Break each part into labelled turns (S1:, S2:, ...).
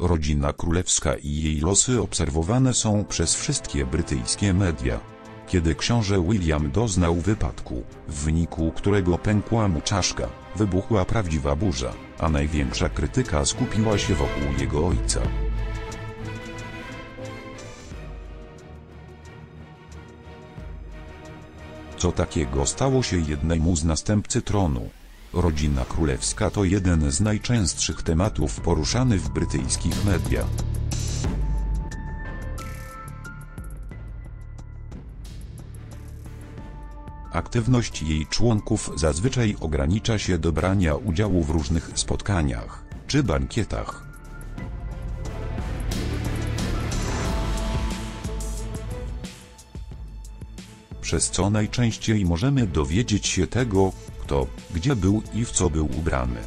S1: Rodzina królewska i jej losy obserwowane są przez wszystkie brytyjskie media. Kiedy książę William doznał wypadku, w wyniku którego pękła mu czaszka, wybuchła prawdziwa burza, a największa krytyka skupiła się wokół jego ojca. Co takiego stało się jednemu z następcy tronu? Rodzina królewska to jeden z najczęstszych tematów poruszany w brytyjskich mediach. Aktywność jej członków zazwyczaj ogranicza się do brania udziału w różnych spotkaniach czy bankietach. Przez co najczęściej możemy dowiedzieć się tego, kto, gdzie był i w co był ubrany.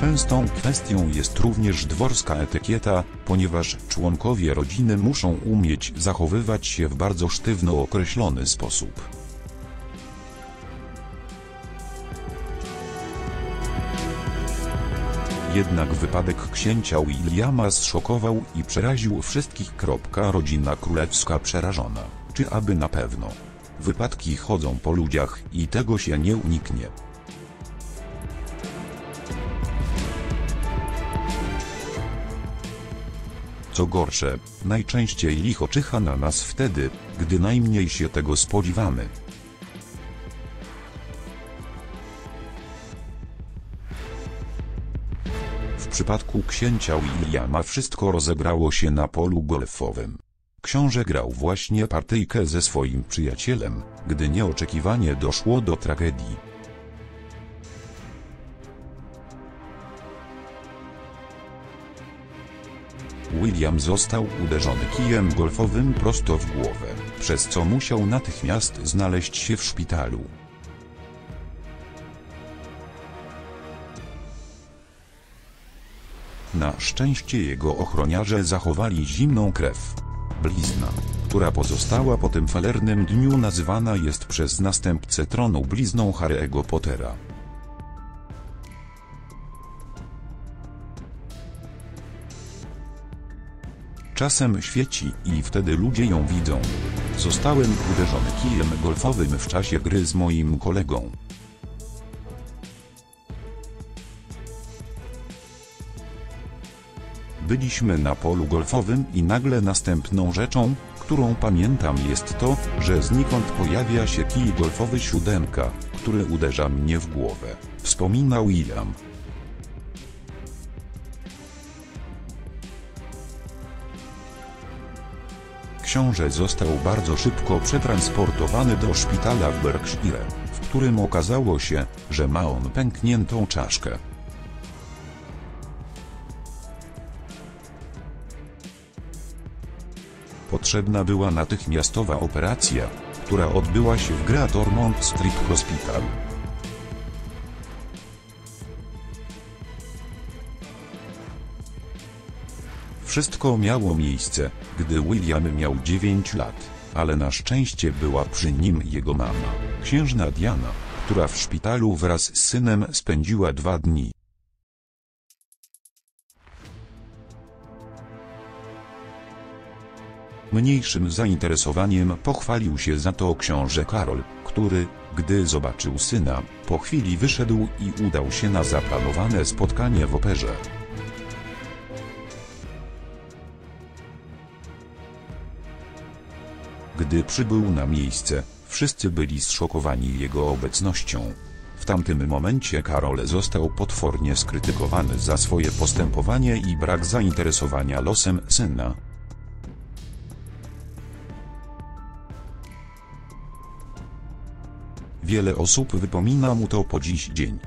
S1: Częstą kwestią jest również dworska etykieta, ponieważ członkowie rodziny muszą umieć zachowywać się w bardzo sztywno określony sposób. Jednak wypadek księcia Williama zszokował i przeraził wszystkich. Rodzina królewska przerażona, czy aby na pewno. Wypadki chodzą po ludziach i tego się nie uniknie. Co gorsze, najczęściej licho czyha na nas wtedy, gdy najmniej się tego spodziewamy. Przypadku księcia Williama wszystko rozegrało się na polu golfowym. Książę grał właśnie partyjkę ze swoim przyjacielem, gdy nieoczekiwanie doszło do tragedii. William został uderzony kijem golfowym prosto w głowę, przez co musiał natychmiast znaleźć się w szpitalu. Na szczęście jego ochroniarze zachowali zimną krew. Blizna, która pozostała po tym falernym dniu nazywana jest przez następcę tronu blizną Harry'ego Pottera. Czasem świeci i wtedy ludzie ją widzą. Zostałem uderzony kijem golfowym w czasie gry z moim kolegą. Byliśmy na polu golfowym i nagle następną rzeczą, którą pamiętam jest to, że znikąd pojawia się kij golfowy siódemka, który uderza mnie w głowę. Wspomina William. Książę został bardzo szybko przetransportowany do szpitala w Berkshire, w którym okazało się, że ma on pękniętą czaszkę. Potrzebna była natychmiastowa operacja, która odbyła się w Great Ormond Street Hospital. Wszystko miało miejsce, gdy William miał 9 lat, ale na szczęście była przy nim jego mama, księżna Diana, która w szpitalu wraz z synem spędziła dwa dni. Mniejszym zainteresowaniem pochwalił się za to książę Karol, który, gdy zobaczył syna, po chwili wyszedł i udał się na zaplanowane spotkanie w operze. Gdy przybył na miejsce, wszyscy byli zszokowani jego obecnością. W tamtym momencie Karol został potwornie skrytykowany za swoje postępowanie i brak zainteresowania losem syna. Wiele osób wypomina mu to po dziś dzień.